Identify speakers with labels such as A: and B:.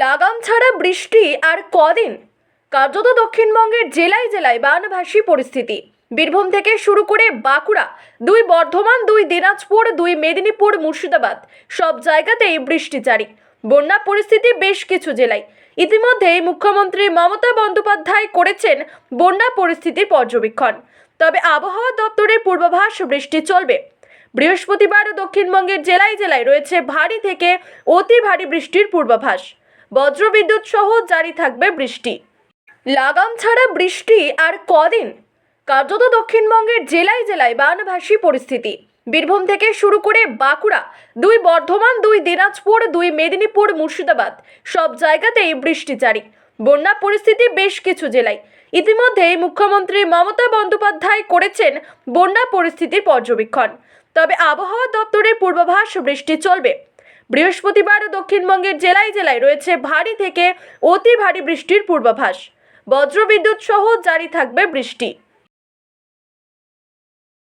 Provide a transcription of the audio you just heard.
A: লাগাম ছাড়া বৃষ্টি আর কদিন? কার্যত দক্ষিণবঙ্গের জেলায় জেলায় বানভাসী পরিস্থিতি। বীরভূম থেকে শুরু করে বাঁকুড়া, দুই বর্ধমান, দুই দিনাজপুর, দুই মেদিনীপুর, মুর্শিদাবাদ, সব জায়গাতেই বৃষ্টি জারি। বন্যা পরিস্থিতি বেশ কিছু জেলায়। ইতিমধ্যেই মুখ্যমন্ত্রী মমতা বন্দ্যোপাধ্যায় করেছেন বন্যা পরিস্থিতি পর্যবেক্ষণ। তবে আবহাওয়া দপ্তরের পূর্বাভাস, বৃষ্টি চলবে। বৃহস্পতিবার দক্ষিণবঙ্গের জেলায় জেলায় রয়েছে ভারী থেকে অতি ভারী বৃষ্টির পূর্বাভাস। বজ্রবিদ্যুৎ সহ জারি থাকবে বৃষ্টি। লাগাম ছাড়া বৃষ্টি আর কদিন? কার্যত দক্ষিণবঙ্গের জেলায় জেলায় বানভাসী পরিস্থিতি। বীরভূম থেকে শুরু করে বাঁকুড়া, দুই বর্ধমান, দুই দিনাজপুর, দুই মেদিনীপুর, মুর্শিদাবাদ, সব জায়গাতেই বৃষ্টি জারি। বন্যা পরিস্থিতি বেশ কিছু জেলায়। ইতিমধ্যেই মুখ্যমন্ত্রী মমতা বন্দ্যোপাধ্যায় করেছেন বন্যা পরিস্থিতির পর্যবেক্ষণ। তবে আবহাওয়া দপ্তরের পূর্বাভাস, বৃষ্টি চলবে। বৃহস্পতিবার দক্ষিণবঙ্গের জেলায় জেলায় রয়েছে ভারী থেকে অতি ভারী বৃষ্টির পূর্বাভাস। বজ্রবিদ্যুৎ সহ জারি থাকবে বৃষ্টি।